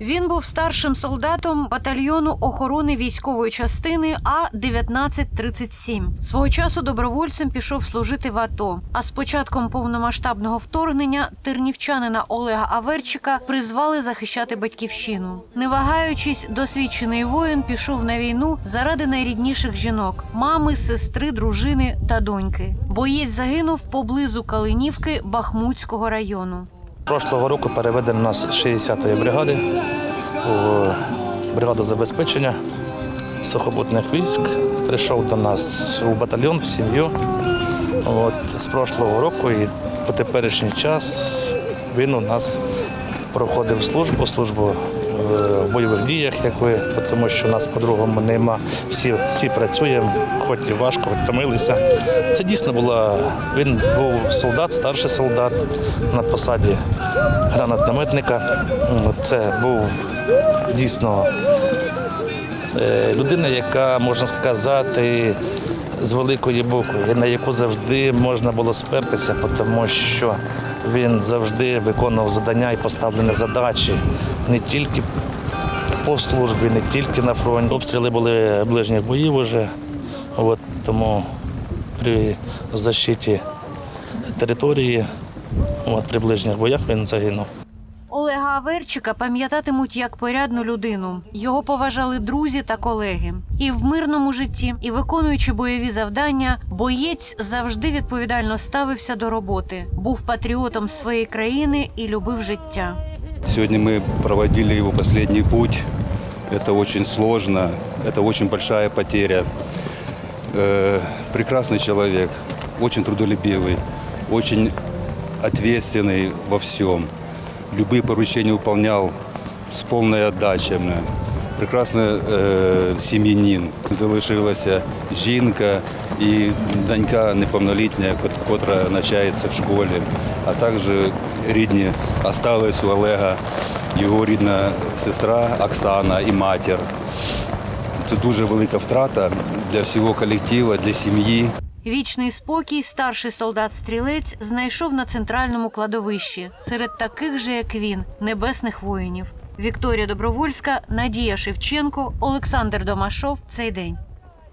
Він був старшим солдатом батальйону охорони військової частини А 1937 Свого часу добровольцем пішов служити в АТО. А з початком повномасштабного вторгнення тернівчанина Олега Аверчика призвали захищати батьківщину. Не вагаючись, досвідчений воїн пішов на війну заради найрідніших жінок мами, сестри, дружини та доньки. Боєць загинув поблизу Калинівки Бахмутського району. Прошлого року переведено нас з 60-ї бригади у бригаду забезпечення сухопутних військ. Прийшов до нас у батальйон в сім'ю. От, з прошлого року і по теперішній час він у нас проходив службу, службу в бойових діях, як ви, тому що нас по-другому нема. Всі, всі працюємо, хоч і важко, втомилися. Це дійсно була. Він був солдат, старший солдат на посаді гранатометника. Це був дійсно е, людина, яка, можна сказати, з великої букви, на яку завжди можна було спертися, тому що він завжди виконував завдання і поставлені задачі не тільки по службі, не тільки на фронті. Обстріли були ближніх боїв уже, от, тому при защиті території, от, при ближніх боях він загинув. Олега Аверчика пам'ятатимуть як порядну людину. Його поважали друзі та колеги. І в мирному житті, і виконуючи бойові завдання, боєць завжди відповідально ставився до роботи, був патріотом своєї країни і любив життя. Сегодня мы проводили его последний путь. Это очень сложно, это очень большая потеря. Э, прекрасный человек, очень трудолюбивый, очень ответственный во всем. Любые поручения выполнял з повною отдачей. Прекрасний е, сім'янин. Залишилася жінка і донька неповнолітня, кот- котра навчається в школі, а також рідні осталась у Олега, його рідна сестра Оксана і матір. Це дуже велика втрата для всього колективу, для сім'ї. Вічний спокій старший солдат-стрілець знайшов на центральному кладовищі серед таких же, як він, небесних воїнів. Вікторія Добровольська, Надія Шевченко, Олександр Домашов. Цей день.